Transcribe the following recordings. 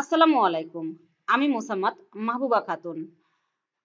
আসসালামু আলাইকুম। আমি মোসাম্মদ মাহবুবা খাতুন।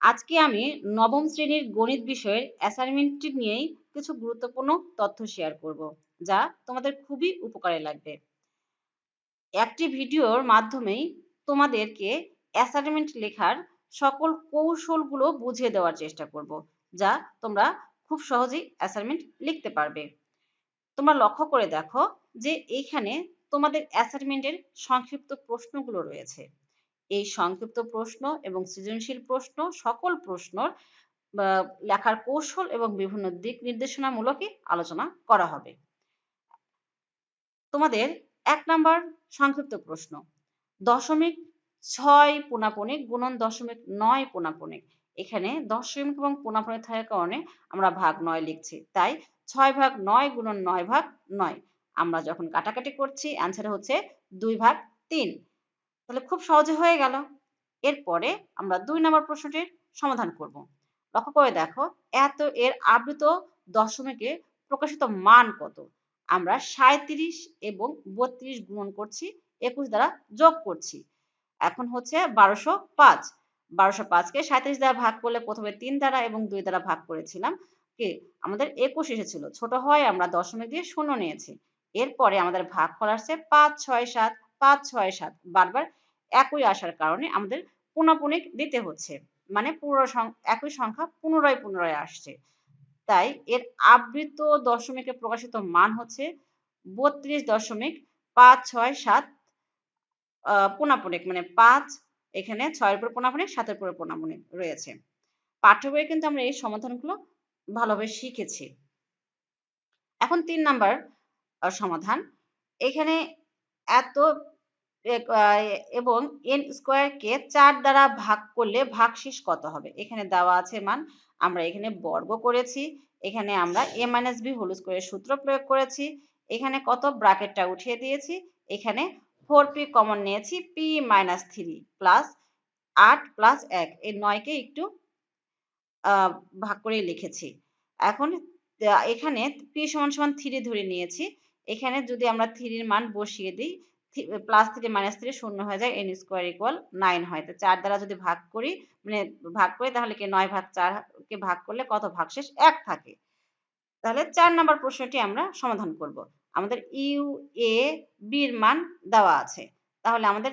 আজকে আমি নবম শ্রেণির গণিত বিষয়ের অ্যাসাইনমেন্টটি নিয়েই কিছু গুরুত্বপূর্ণ তথ্য শেয়ার করব, যা তোমাদের খুবই উপকারে লাগবে। একটি ভিডিওর মাধ্যমেই তোমাদেরকে অ্যাসাইনমেন্ট লেখার সকল কৌশলগুলো বুঝিয়ে দেওয়ার চেষ্টা করব, যা তোমরা খুব সহজেই অ্যাসাইনমেন্ট লিখতে পারবে। তোমরা লক্ষ্য করে দেখো যে এইখানে তোমাদের অ্যাসাইনমেন্টের সংক্ষিপ্ত প্রশ্নগুলো রয়েছে। এই সংক্ষিপ্ত প্রশ্ন এবং সৃজনশীল প্রশ্ন সকল প্রশ্নর লেখার কৌশল এবং বিভিন্ন দিক নির্দেশনামূলকই আলোচনা করা হবে। তোমাদের এক নাম্বার সংক্ষিপ্ত প্রশ্ন, দশমিক ছয় পুনাপনিক গুণন দশমিক নয় পুনাপনিক এখানে দশমিক এবং পুনাপনিক থাকার কারণে আমরা ভাগ নয় লিখছি, তাই ছয় ভাগ নয় গুণন নয় ভাগ নয়। আমরা যখন কাটাকাটি করছি অ্যান্সার হচ্ছে দুই ভাগ তিন। তাহলে খুব সহজে হয়ে গেল। এরপরে আমরা দুই নম্বর প্রশ্নটির সমাধান করব। লক্ষ্য করে দেখো, এত এর আবৃত দশমিকে প্রকাশিত মান কত? আমরা সাঁত্রিশ এবং বত্রিশ গুণন করছি, একুশ দ্বারা যোগ করছি। এখন হচ্ছে বারোশো পাঁচ। বারোশো পাঁচকে সাঁত্রিশ দ্বারা ভাগ করলে প্রথমে তিন দ্বারা এবং দুই দ্বারা ভাগ করেছিলাম। কি? আমাদের একুশ এসেছিল। ছোট হয়, আমরা দশমিক দিয়ে শূন্য নিয়েছি। এরপরে আমাদের ভাগ করা আসছে পাঁচ ছয় সাত, পাঁচ ছয় সাত। বারবার একই আসার কারণে আমাদের পুনঃপুনিক দিতে হচ্ছে। মানে পুরো একই সংখ্যা পুনরায় পুনরায় আসছে। তাই এর আবৃত দশমিকে প্রকাশিত মান হচ্ছে বত্রিশ দশমিক পাঁচ ছয় সাত পুনাপুনিক। মানে পাঁচ এখানে ছয়ের উপর পুনাপুনিক, সাতের উপরে পুনাপুনিক রয়েছে। পাঠ্য বইয়ে কিন্তু আমরা এই সমাধানগুলো ভালোভাবে শিখেছি। এখন তিন নাম্বার সমাধান। এখানে এত এবং এন স্কোয়ারকে চার দ্বারা ভাগ করলে ভাগশেষ কত হবে? এখানে দেওয়া আছে মান, আমরা এখানে বর্গ করেছি। এখানে আমরা এ মাইনাস বি হোল স্কোয়ারের সূত্র প্রয়োগ করেছি। এখানে কত? ব্রাকেটটা উঠিয়ে দিয়েছি। এখানে ফোর পি কমন নিয়েছি পি মাইনাস থ্রি প্লাস আট প্লাস এক। এই নয়কে একটু ভাগ করে লিখেছি। এখন এখানে পি সমান সমান থ্রি ধরে নিয়েছি। এখানে যদি আমরা থ্রির মান বসিয়ে দিই প্লাস থ্রি মাইনাস থ্রি শূন্য হয়ে যায় এন স্কোয়ার ইকুয়াল নাইন হয়। তো চার দ্বারা যদি ভাগ করি মানে ভাগ করি, তাহলে কি নয় ভাগ চারকে ভাগ করলে কত ভাগশেষ? এক থাকে। তাহলে চার নম্বর প্রশ্নটি আমরা সমাধান করব। আমাদের ইউ এ বির মান দেওয়া আছে। তাহলে আমাদের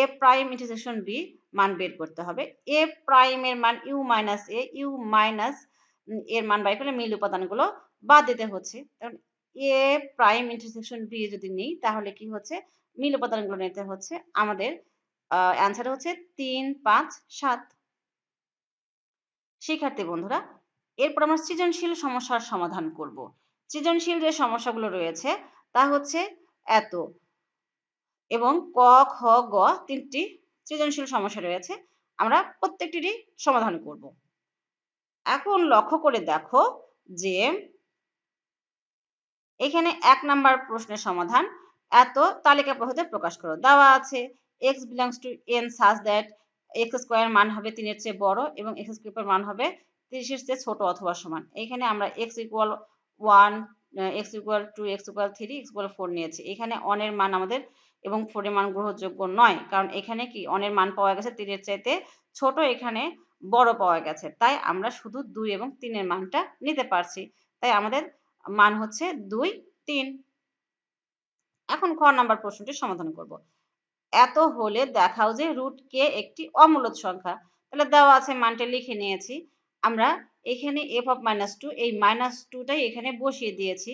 এ প্রাইম ইন্টারসেকশন বি মান বের করতে হবে। এ প্রাইমের মান U minus A U minus এর মান বাই করলে মিল উপাদানগুলো বাদ দিতে হচ্ছে। কারণ এ প্রাইম ইন্টারসেকশন বি যদি নিই, তাহলে কি হচ্ছে? মিল উপাদানগুলো নিতে হচ্ছে। আমাদের অ্যান্সার হচ্ছে তিন, পাঁচ, সাত। শিক্ষার্থী বন্ধুরা, এরপর আমরা সৃজনশীল সমস্যার সমাধান করব। সৃজনশীল যে সমস্যাগুলো রয়েছে, তা হচ্ছে এত এবং ক, খ, গ তিনটি সৃজনশীল সমস্যা রয়েছে, আমরা প্রত্যেকটিরই সমাধান করব। এখন লক্ষ্য করে দেখো যে এখানে এক নাম্বার প্রশ্নের সমাধান। এত তালিকা পদ্ধতিতে প্রকাশ করো। দেওয়া আছে X belongs to N such that X square মান হবে তিনের চেয়ে বড় এবং এক্স স্কোয়ার মান হবে তিরিশের চেয়ে ছোট অথবা সমান। এখানে আমরা X equal one X equal two X equal three X equal four নিয়েছি। এখানে অনের মান আমাদের এবং ফোরের মান গ্রহণযোগ্য নয়। কারণ এখানে কি অনের মান পাওয়া গেছে তিনের চাইতে ছোট, এখানে বড় পাওয়া গেছে। তাই আমরা শুধু দুই এবং তিনের মানটা নিতে পারছি। তাই আমাদের মান হচ্ছে দুই, তিন। এখন খ নাম্বার প্রশ্নটি সমাধান করব। এত হলে দেখাও যে রুট কে একটি অমূলত সংখ্যা। তাহলে দেওয়া আছে মানটা লিখে নিয়েছি। আমরা এখানে এফ অফ মাইনাস টু এই মাইনাস টুটাই এখানে বসিয়ে দিয়েছি।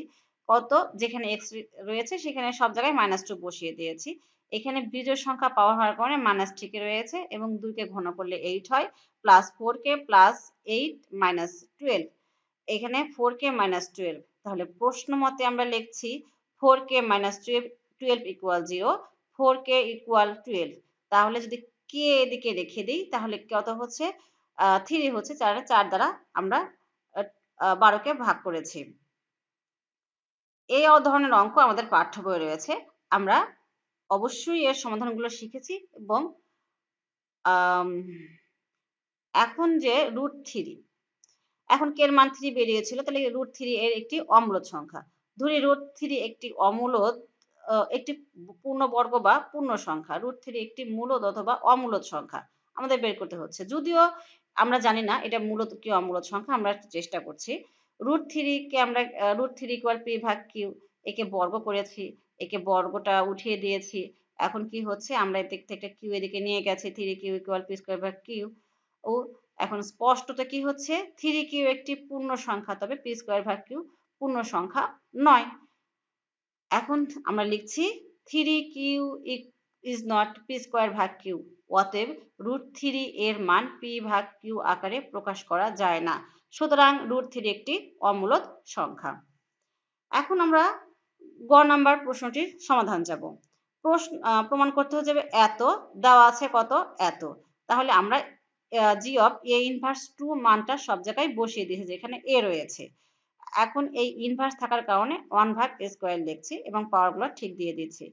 কত? যেখানে এক্স রয়েছে সেখানে সব জায়গায় মাইনাস টু বসিয়ে দিয়েছি। এখানে বিজোড় সংখ্যা পাওয়ার হওয়ার কারণে মাইনাস ঠিকই রয়েছে এবং দুইকে ঘন করলে এইট হয় plus four K plus eight minus twelve এখানে ফোর কে মাইনাস টুয়েলভ তাহলে প্রশ্ন মতে আমরা লিখছি four K minus twelve twelve equal zero four K equal twelve তাহলে যদি কে এদিকে রেখে দিই, তাহলে কত হচ্ছে? থ্রি হচ্ছে, চার চার দ্বারা আমরা বারোকে ভাগ করেছি। এই ধরনের অঙ্ক আমাদের পাঠ্য বই রয়েছে। আমরা অবশ্যই এর সমাধানগুলো শিখেছি এবং এখন যে রুট থ্রি এখন কের মান থ্রি বেরিয়েছিল, তাহলে রুট থ্রি এর একটি অম্লত সংখ্যা। ধরি রুট থ্রি একটি অমূলত একটি পূর্ণবর্গ বা পূর্ণ সংখ্যা। রুট থ্রি একটি মূলদ অথবা অমূলদ সংখ্যা আমাদের বের করতে হচ্ছে। যদিও আমরা জানি না এটা মূলত কি অমূলদ সংখ্যা, আমরা চেষ্টা করছি। রুট থ্রিকে আমরা রুট থ্রি ইকুয়াল পি ভাগ কিউ একে বর্গ করেছি একে বর্গটা উঠিয়ে দিয়েছি। এখন কি হচ্ছে? আমরা এদিক থেকে কিউ এদিকে নিয়ে গেছি three Q equal P square ভাগ কিউ ও এখন স্পষ্টত কি হচ্ছে? থ্রি কিউ একটি পূর্ণ সংখ্যা, তবে পি স্কোয়ার ভাগ কিউ পূর্ণ সংখ্যা নয়। এখন আমরা লিখছি three Q is not P square ভাগ কিউ অতএব রুট থ্রি এর মান পি ভাগ কিউ আকারে প্রকাশ করা যায় না। সুতরাং রুট থ্রি একটি অমূলদ সংখ্যা। এখন আমরা গ নাম্বার প্রশ্নটির সমাধান যাব। প্রশ্ন প্রমাণ করতে হবে এত, দেওয়া আছে কত? এত। তাহলে আমরা G of A inverse two মানটা সব জায়গায় বসিয়ে দিয়েছে, যেখানে এ রয়েছে। এখন এই ইনভার্স থাকার কারণে ওয়ান ভাগ স্কোয়ার লিখছি এবং পাওয়ারগুলো ঠিক দিয়ে দিচ্ছি।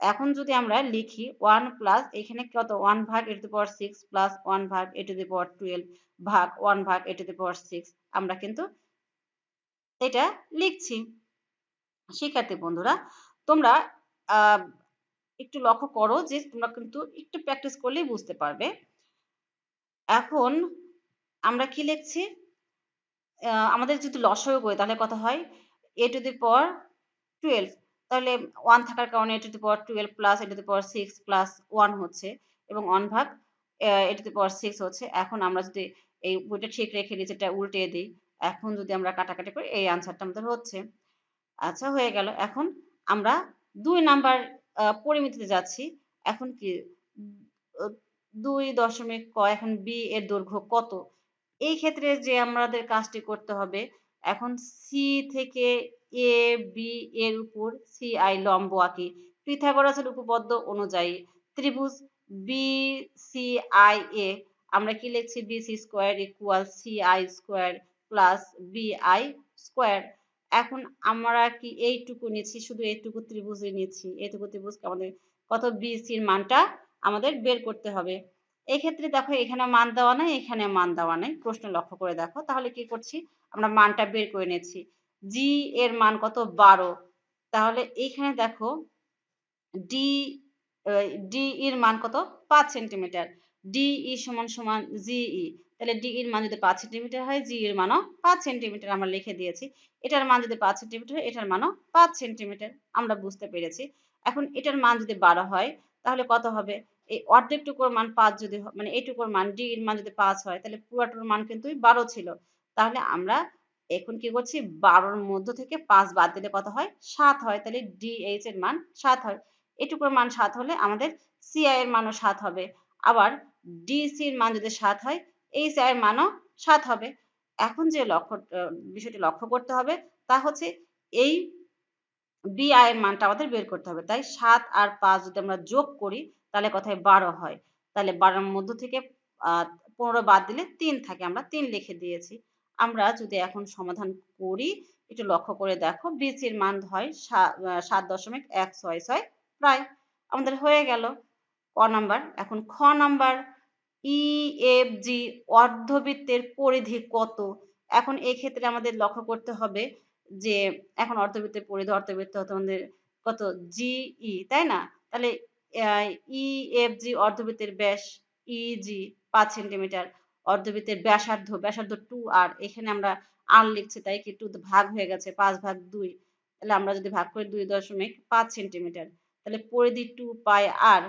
এখন যদি আমরা লিখি ওয়ান প্লাস এখানে কত? ওয়ান ভাগ A to the power six plus one ভাগ A to the power twelve ভাগ ওয়ান ভাগ এ টু দি পাওয়ার সিক্স আমরা কিন্তু এটা লিখছি। শিক্ষার্থী বন্ধুরা, তোমরা একটু লক্ষ্য করো যে তোমরা কিন্তু একটু প্র্যাকটিস করলেই বুঝতে পারবে। এখন আমরা কি লিখছি? আমাদের যদি লসয় করি তাহলে কত হয়? A to the power twelve তাহলে ওয়ান থাকার কারণে A to the power twelve plus A to the power six plus one হচ্ছে, এবং ওয়ান ভাগ এ টু দি পাওয়ার সিক্স হচ্ছে। এখন আমরা যদি এই বইটা ঠিক রেখে দিই, যেটা উল্টে দিই, এখন যদি আমরা কাটাকাটি করি, এই আনসারটা আমাদের হচ্ছে। আচ্ছা হয়ে গেল। এখন আমরা দুই নাম্বার পরিমিতিতে যাচ্ছি। এখন কি? দুই দশমিক ক, এখন বি এর দৈর্ঘ্য কত? এই ক্ষেত্রে যে আমাদের কাজটি করতে হবে, এখন সি থেকে এ বি এর উপর সি আই লম্ব আঁকি। পিথাগোরাসের উপপাদ্য অনুযায়ী ত্রিভুজ বি সি আই এ আমরা কি লিখছি? B C square equal C I square plus B I square এখন আমরা কি এইটুকু নিচ্ছি? শুধু এইটুকু ত্রিভুজে নিচ্ছি। এইটুকু ত্রিভুজকে আমাদের কত? বি সির মানটা আমাদের বের করতে হবে। এক্ষেত্রে দেখো এখানে মান দেওয়া নাই, এখানে মান দেওয়া নাই। প্রশ্ন লক্ষ্য করে দেখো। তাহলে কি করছি? আমরা মানটা বের করে নিচ্ছি জি এর মান কত? বারো। তাহলে এইখানে দেখো ডি ডি এর মান কত? পাঁচ সেন্টিমিটার ডিই সমান সমান জিই তাহলে ডি এর মান যদি পাঁচ সেন্টিমিটার হয় জি এর মানও পাঁচ সেন্টিমিটার আমরা লিখে দিয়েছি। এটার মান যদি পাঁচ সেন্টিমিটার হয়, এটার মানও পাঁচ সেন্টিমিটার আমরা বুঝতে পেরেছি। এখন এটার মান যদি বারো হয় তাহলে কত হবে? এই অর্ধেকটুকুর মান পাঁচ যদি মানে এইটুকুর মান ডি এর মান যদি পাঁচ হয়, তাহলে পুরাটুর মান কিন্তু বারো ছিল। তাহলে আমরা এখন কি করছি? বারোর মধ্য থেকে পাঁচ বাদ দিলে কত হয়? সাত হয়। তাহলে ডি এইচ এর মান সাত হয়। এটুকুর মান সাত হলে আমাদের সিআই এর মানও সাত হবে। আবার ডিসি এর মান যদি সাত হয় এইচ আই এর মানও সাত হবে। এখন যে লক্ষ্য, বিষয়টি লক্ষ্য করতে হবে, তা হচ্ছে এই বি আই এর মানটা আমাদের বের করতে হবে। তাই সাত আর পাঁচ যদি আমরা যোগ করি, তাহলে কথায় বারো হয়। তাহলে বারোর মধ্য থেকে পনেরো বাদ দিলে তিন থাকে। আমরা তিন লিখে দিয়েছি। আমরা যদি এখন সমাধান করি, একটু লক্ষ্য করে দেখো বিসির মান হয় সাত দশমিক এক ছয় ছয় প্রায়। আমাদের হয়ে গেল। ক নাম্বার, এখন খ নাম্বার ই এফ জি অর্ধবৃত্তের পরিধি কত? এখন এই ক্ষেত্রে আমাদের লক্ষ্য করতে হবে যে এখন অর্ধবৃত্তের পরিধি অর্ধবৃত্ত হতে আমাদের কত? জিই তাই না? তাহলে ই, এফ অর্ধবৃত্তের ব্যাস ইজি পাঁচ সেন্টিমিটার। অর্ধবৃত্তের ব্যাসার্ধ ব্যাসার্ধ টু আর, এখানে আমরা আর লিখছি, তাই কি? টু ভাগ হয়ে গেছে, পাঁচ ভাগ দুই। তাহলে আমরা যদি ভাগ করি দুই দশমিক পাঁচ সেন্টিমিটার, তাহলে পরিধি টু পাই আর।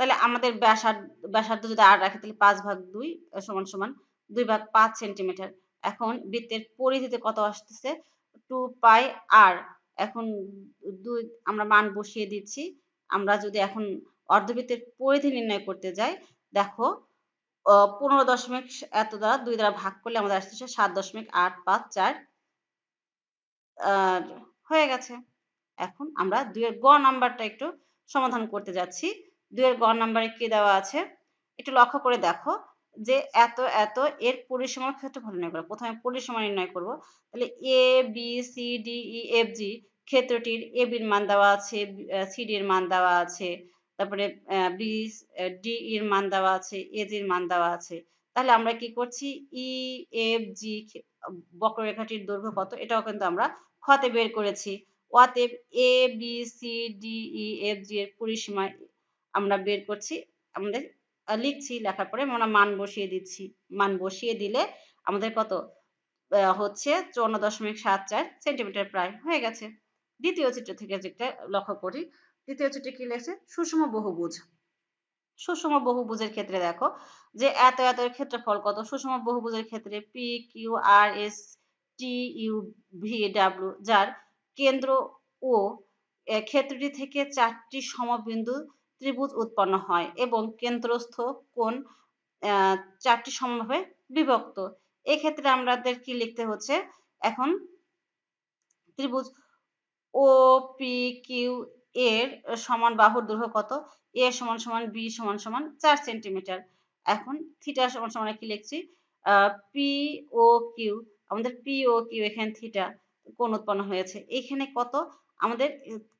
তাহলে আমাদের ব্যাসার্ধ ব্যাসার্ধ যদি আর রাখি, তাহলে পাঁচ ভাগ দুই সমান সমান দুই ভাগ পাঁচ সেন্টিমিটার এখন বৃত্তের পরিধিতে কত আসতেছে? টু পাই আর এখন দুই, আমরা মান বসিয়ে দিচ্ছি। আমরা যদি এখন অর্ধবৃত্তের পরিধি নির্ণয় করতে যাই, দেখো পনেরো দশমিক এত দ্বারা দুই দ্বারা ভাগ করলে আমাদের আসতেছে সাত দশমিক আট পাঁচ চার। হয়ে গেছে। এখন আমরা দুইয়ের গ নাম্বারটা একটু সমাধান করতে যাচ্ছি। দুইয়ের গ নাম্বারে কি দেওয়া আছে? একটু লক্ষ্য করে দেখো। যে এত এত, এর পরিসীমার ক্ষেত্রফল নির্ণয় করব। প্রথমে পরিসীমা নির্ণয় করব। তাহলে A B C D E F G ক্ষেত্রটির A বির মান দেওয়া আছে সি ডি এর মান দেওয়া আছে, তারপরে বি ডি এর মান দেওয়া আছে এ জির মান দেওয়া আছে। তাহলে আমরা কি করছি? ই এফ জি বক্ররেখাটির দৈর্ঘ্য কত? এটাও কিন্তু আমরা খতে বের করেছি। ওয়াতে A B C D E F G এর পরিসীমা আমরা বের করছি আমাদের লিখছি, লেখার পরে আমরা মান বসিয়ে দিচ্ছি। মান বসিয়ে দিলে আমাদের কত? হচ্ছে চৌন্ন দশমিক সাত চার সেন্টিমিটার প্রায় হয়ে গেছে। দ্বিতীয় চিত্র থেকে যেটা লক্ষ্য করি, দ্বিতীয় চিত্রে কি লেগেছে সুষম বহুভুজ। সুষম বহুভুজের ক্ষেত্রে দেখো যে এত এত ক্ষেত্রফল কত? সুষম বহুভুজের ক্ষেত্রে P Q R S T U V W যার কেন্দ্র ও ক্ষেত্রটি থেকে চারটি সমবিন্দু ত্রিভুজ উৎপন্ন হয় এবং কেন্দ্রস্থ কোণ চারটি সমভাবে বিভক্ত। এক্ষেত্রে আমাদের কি লিখতে হচ্ছে? এখন ত্রিভুজ ও পি কিউ এর সমান বাহুর দৈর্ঘ্য কত? এ সমান সমান বি সমান সমান চার সেন্টিমিটার। এখন থিটা সমান সমান কি লিখছি? পি ও কিউ আমাদের পি ও কিউ এখানে থিটা কোন উৎপন্ন হয়েছে। এখানে কত? আমাদের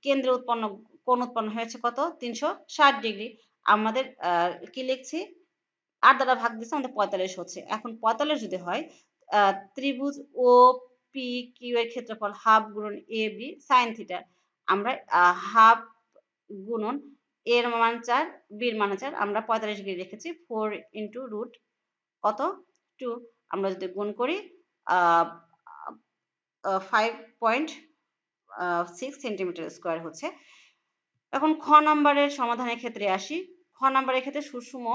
কেন্দ্রে উৎপন্ন কোন উৎপন্ন হয়েছে কত? তিনশো ষাট ডিগ্রি। আমাদের কি লিখছি? আট দ্বারা ভাগ দিচ্ছে আমাদের পঁয়তাল্লিশ হচ্ছে। এখন পঁয়তাল্লিশ যদি হয় ত্রিভুজ ও পি কিউ এর ক্ষেত্রফল হাফ গুণন এ বি সাইন থিটা আমরা হাফ গুণন এর মান চার বির মান চার, আমরা পঁয়তাল্লিশ ডিগ্রি রেখেছি। ফোর ইন্টু রুট কত? টু। আমরা যদি গুণ করি five point six centimetre square হচ্ছে। এখন খ নাম্বারের সমাধানের ক্ষেত্রে আসি। খ নাম্বারের ক্ষেত্রে সুষম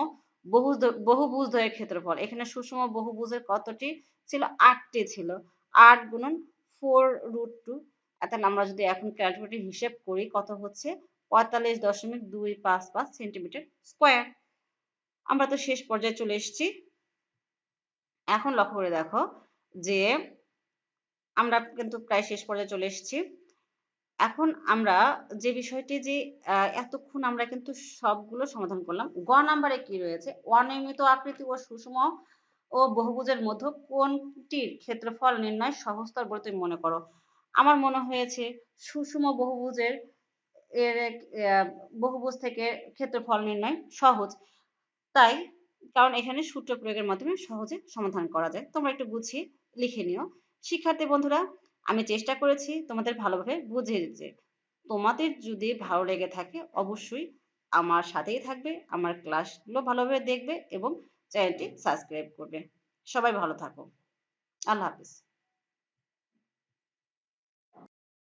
বহু বহুভুজ দ্বয়ের ক্ষেত্রফল। এখানে সুষম বহুভুজের কতটি? ছিল আটটি ছিল। আট গুণন ফোর রুট টু তাহলে আমরা যদি এখন ক্যালকুলেটর হিসেব করি, কত হচ্ছে? পঁয়তাল্লিশ দশমিক দুই পাঁচ পাঁচ সেন্টিমিটার স্কোয়ার আমরা তো শেষ পর্যায়ে চলে এসেছি। এখন লক্ষ্য করে দেখো যে আমরা কিন্তু প্রায় শেষ পর্যায়ে চলে এসেছি। এখন আমরা যে বিষয়টি যে এতক্ষণ আমরা কিন্তু সবগুলো সমাধান করলাম, গ নাম্বারে কি রয়েছে? অনিয়মিত আকৃতি ও সুষম ও বহুভুজের মধ্যে কোনটির ক্ষেত্রফল নির্ণয় সহজতর বলে তুমি মনে করো? আমার মনে হয়েছে সুষম বহুভুজের এর বহুভুজ থেকে ক্ষেত্রফল নির্ণয় সহজ। তাই, কারণ এখানে সূত্র প্রয়োগের মাধ্যমে সহজে সমাধান করা যায়। তোমরা একটু গুছিয়ে লিখে নিও। শিক্ষার্থী বন্ধুরা আমি চেষ্টা করেছি তোমাদের ভালোভাবে বুঝিয়ে দিতে। তোমাদের যদি ভালো লেগে থাকে, অবশ্যই আমার সাথেই থাকবে, আমার ক্লাসগুলো ভালোভাবে দেখবে এবং চ্যানেলটি সাবস্ক্রাইব করবে। সবাই ভালো থাকো। আল্লাহ হাফিজ।